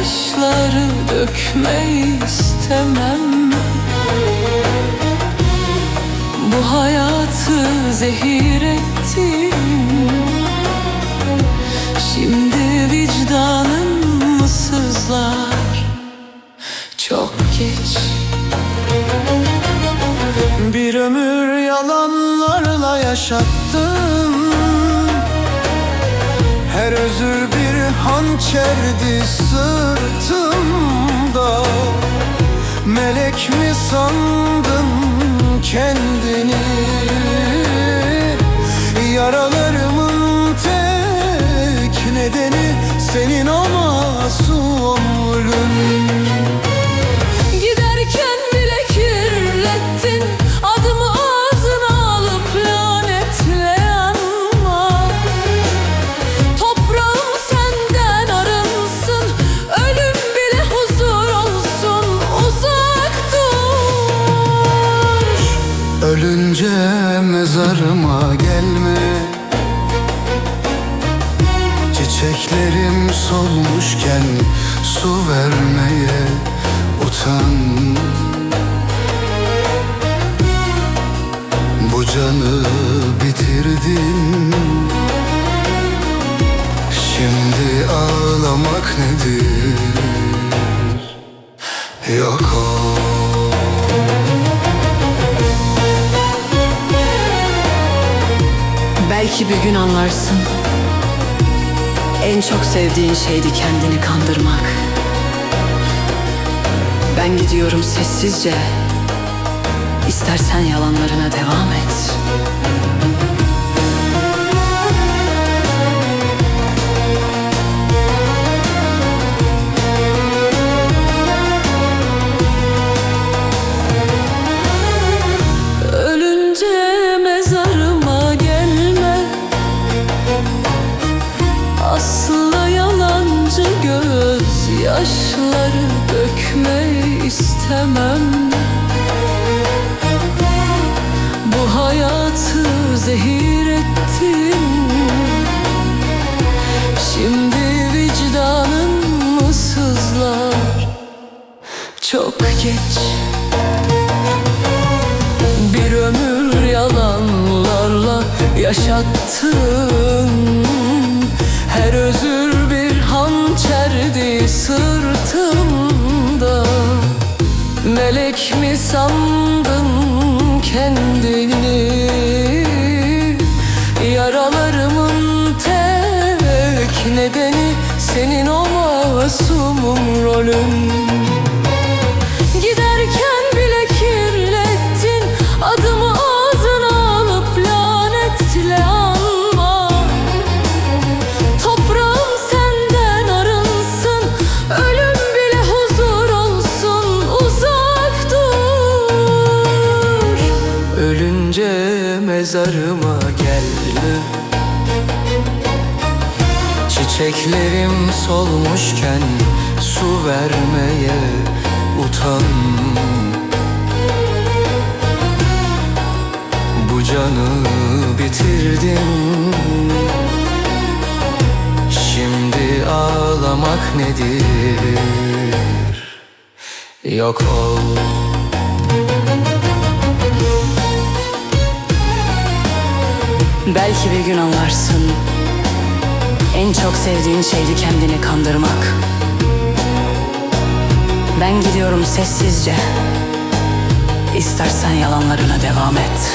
yaşları dökme istemem. Bu hayatı zehir ettim. Şimdi vicdanım sızlar Çok geç. Bir ömür yalanlarla yaşattım. Her özür bir hançerdi sırtımda. Melek mi sandın kendini? Yaralarımın tek nedeni Senin o masum mezarıma gelme. Çiçeklerim solmuşken su vermeye utan. Bu canı bitirdin. Şimdi ağlamak nedir? Yok o Belki bir gün anlarsın. En çok sevdiğin şeydi kendini kandırmak. Ben gidiyorum sessizce. İstersen yalanlarına devam et yaşları dökme istemem. Bu hayatı zehir ettin Şimdi vicdanın mı sızlar Çok geç. Bir ömür yalanlarla yaşattın Melek mi sandın kendini? Yaralarımın tek nedeni Senin o masumum rolün mezarıma gelme Çiçeklerim solmuşken su vermeye utan Bu canı bitirdin Şimdi ağlamak nedir? Yok ol Belki bir gün anlarsın. En çok sevdiğin şeydi kendini kandırmak. Ben gidiyorum sessizce. İstersen yalanlarına devam et